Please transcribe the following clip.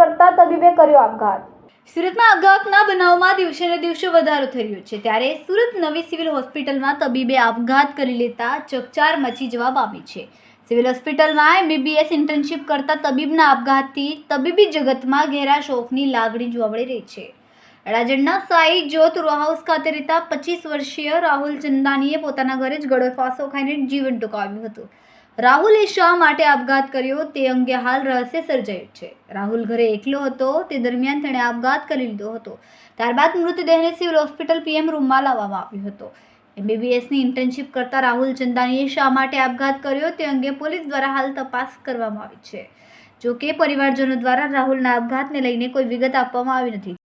કરતા તબીબે કર્યો આપઘાત. સુરતમાં આપઘાતના બનાવમાં દિવસે ને દિવસે વધારો થઈ રહ્યો છે. ત્યારે સુરત નવી સિવિલ હોસ્પિટલમાં તબીબે આપઘાત કરી લેતા ચકચાર મચી જવા પામી છે. સિવિલ હોસ્પિટલમાં એમબીબીએસ ઇન્ટર્નશીપ કરતા તબીબના આપઘાતથી તબીબી જગતમાં ઘેરા શોકની લાગણી જોવા મળી રહી છે. રાજણના સાઈ જ્યોત રોહાઉસ ખાતે રહેતા પચીસ વર્ષીય રાહુલ ચંદાનીએ પોતાના ઘરે જ ગળો ફાંસો ખાઈને જીવન ટૂંકાવ્યું હતું. રાહુલે શા માટે આપઘાત કર્યો તે અંગે હાલ રહસ્ય સર્જાયું છે. રાહુલ ઘરે એકલો હતો, તે દરમિયાન તેણે આપઘાત કરી લીધો હતો. ત્યારબાદ મૃતદેહને સિવિલ હોસ્પિટલ પીએમ રૂમમાં લાવવામાં આવ્યો હતો. એમબીબીએસની ઇન્ટર્નશીપ કરતા રાહુલ ચંદાનીએ શા માટે આપઘાત કર્યો તે અંગે પોલીસ દ્વારા હાલ તપાસ કરવામાં આવી છે. જો કે પરિવારજનો દ્વારા રાહુલના આપઘાતને લઈને કોઈ વિગત આપવામાં આવી નથી.